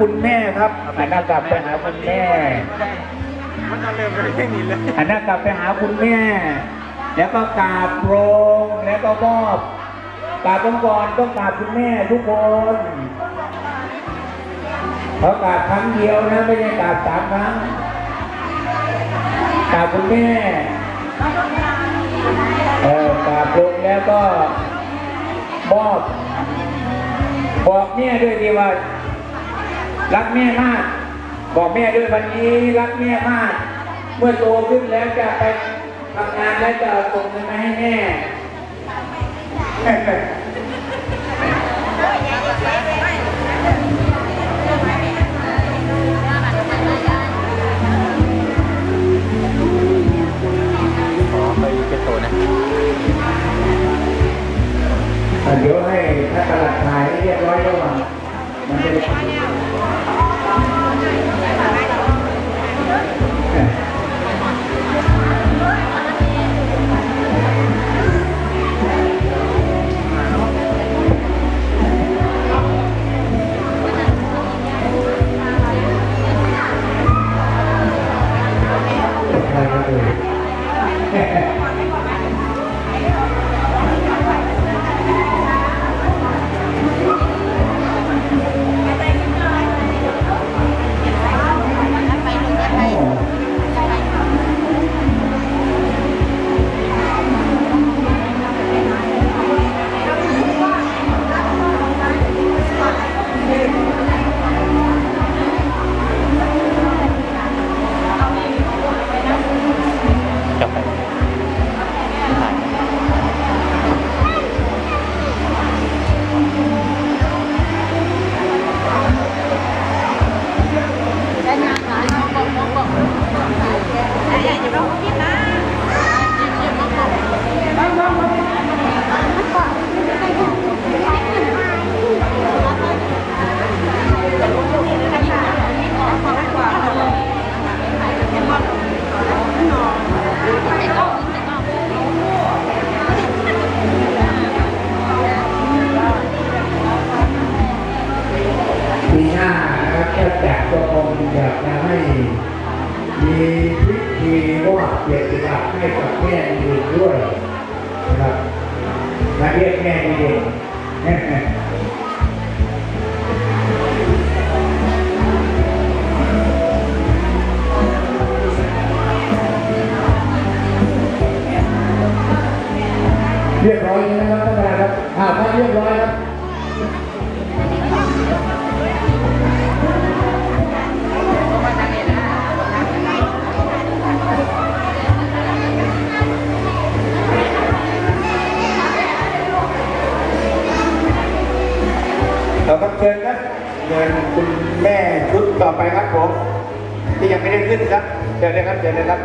ลับไปหาคุณแม่ครับหันหน้ากลับไปหาคุณแม่มันจะเริ่มเลยแค่นี้เลยหันหน้ากลับไปหาคุณแม่ แล้วก็กราบโรงแล้วก็มอบกราบองค์กรต้องกราบคุณแม่ทุกคนเพราะกราบครั้งเดียวนะไม่ใช่กราบสามครั้งกราบคุณแม่เออกราบลงแล้วก็มอบบอกแม่ด้วยดีว่า รักแม่มาก บอกแม่ด้วยวันนี้รักแม่มาก เมื่อโตขึ้นแล้วจะไปทำงานแล้วจะเอาส่งเงินมาให้แม่ขอไปเป็นโตนะเดี๋ยวให้ถ้าตลาดขายให้เรียบร้อยแล้วอะมันจะ มีพิธีมอบเกียรติบัตรให้กับแม่ดีด้วยนะครับมาเรียกแม่ดีเรียบร้อยแล้วนะครับท่านประธานครับอ่าถ้าเรียบร้อยครับ เราก็เชิญครับเชิญคุณแม่ชุดต่อไปครับผมที่ยังไม่ได้ขึ้นครับเชิญเลยครับเชิญเลยครับ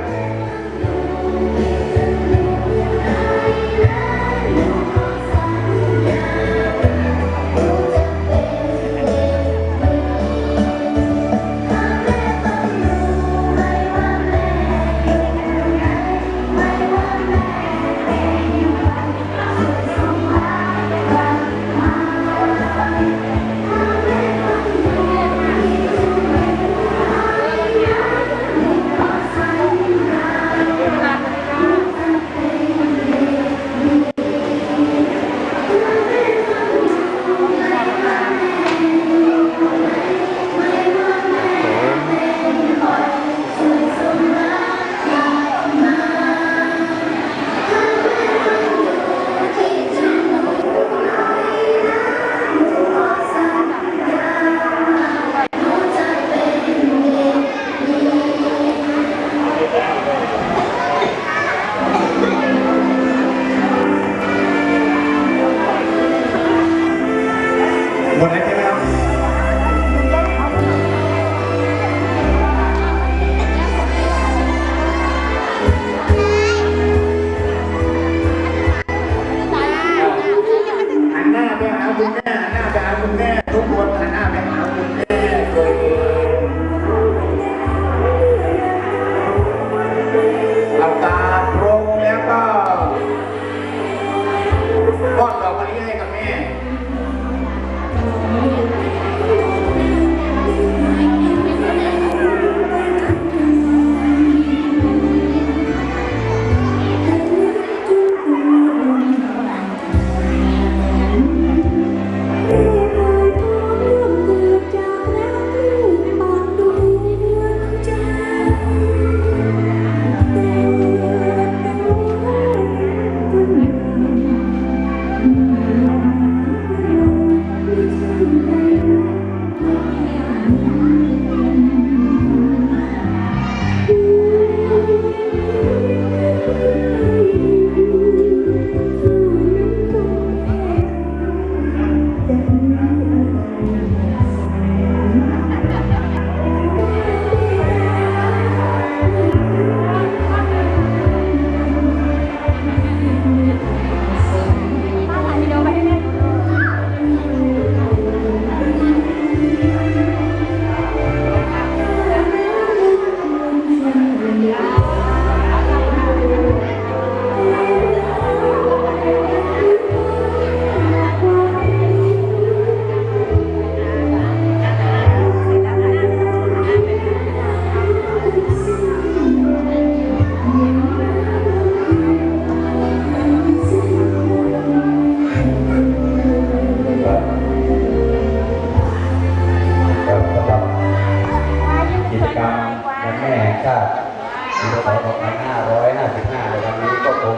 ง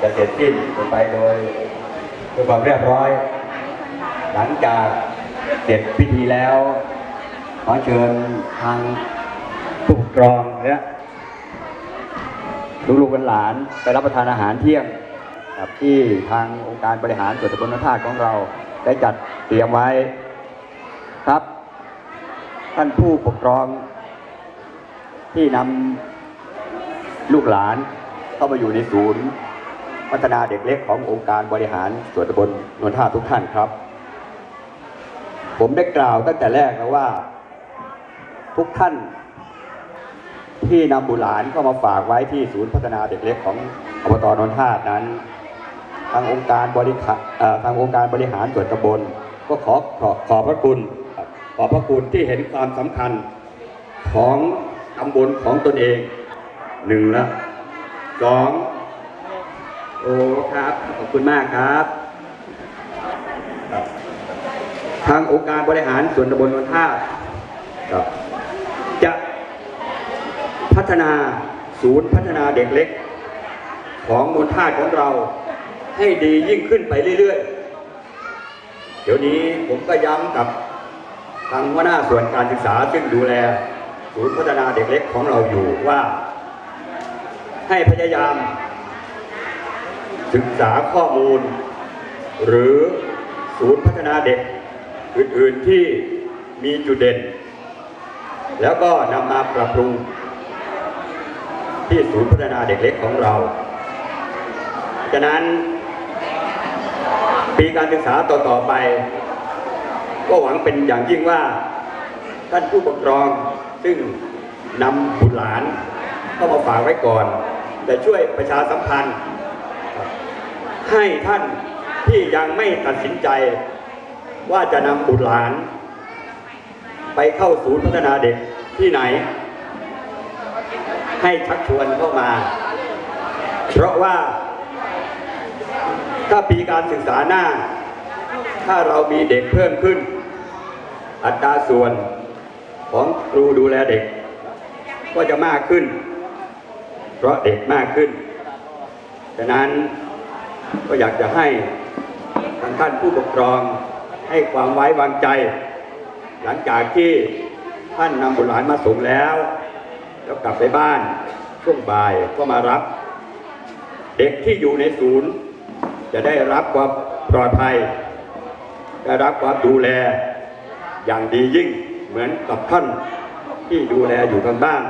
จะเสร็จสิ้นไปโดยด้วยความเรียบร้อย หลังจากเสร็จพิธีแล้ว ขอเชิญทางผู้ปกครองและลูกๆหลานไปรับประทานอาหารเที่ยงครับที่ทางองค์การบริหารส่วนตำบลนนทาตุของเราได้จัดเตรียมไว้ครับ ท่านผู้ปกครองที่นำลูกหลาน เข้ามาอยู่ในศูนย์พัฒนาเด็กเล็กขององค์การบริหารส่วนตำบลนนท่าทุกท่านครับ ผมได้กล่าวตั้งแต่แรกแล้วว่า ทุกท่านที่นำบุตรหลานเข้ามาฝากไว้ที่ศูนย์พัฒนาเด็กเล็กของอบตนนท่านั้น ทางองค์การบริหารทางองค์การบริหารส่วนตำบลก็ขอขอขอบพระคุณ ขอบพระคุณที่เห็นความสำคัญของตำบลของตนเองหนึ่งละ สองโอ้ครับ ขอบคุณมากครับ ทางองค์การบริหารส่วนตำบลนนท่าครับจะพัฒนาศูนย์พัฒนาเด็กเล็ก ของมูลท่าของเราให้ดียิ่งขึ้นไปเรื่อยๆ เดี๋ยวนี้ผมก็ย้ำกับทางหัวหน้าส่วนการศึกษาซึ่งดูแล ศูนย์พัฒนาเด็กเล็กของเราอยู่ว่า ให้พยายาม ศึกษาข้อมูล หรือศูนย์พัฒนาเด็ก อื่นๆที่มีจุดเด่น แล้วก็นำมาปรับปรุง ที่ศูนย์พัฒนาเด็กเล็กของเราฉะนั้นปีการศึกษาต่อ ๆ ไป ก็หวังเป็นอย่างยิ่งว่า ท่านผู้ปกครองซึ่งนำบุตรหลานเข้ามาฝากไว้ก่อน จะช่วยประชาสัมพันธ์ ให้ท่านที่ยังไม่ตัดสินใจ ว่าจะนำบุตรหลาน ไปเข้าศูนย์พัฒนาเด็กที่ไหน ให้ชักชวนเข้ามา เพราะว่า ถ้าปีการศึกษาหน้า ถ้าเรามีเด็กเพิ่มขึ้น อัตราส่วนของครูดูแลเด็กก็จะมากขึ้น เพราะเด็กมากขึ้น ฉะนั้นก็อยากจะให้ทางท่านผู้ปกครองให้ความไว้วางใจ หลังจากที่ท่านนำบุตรหลานมาส่งแล้ว แล้วกลับไปบ้านช่วงบ่ายก็มารับ เด็กที่อยู่ในศูนย์ จะได้รับความปลอดภัย ได้รับความดูแลอย่างดียิ่งเหมือนกับท่านที่ดูแลอยู่ทางบ้าน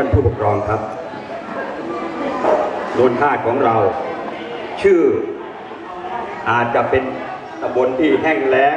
ท่านผู้ปกครองครับโดนท่าของเรา ชื่ออาจจะเป็นตำบลที่แห้งแล้ง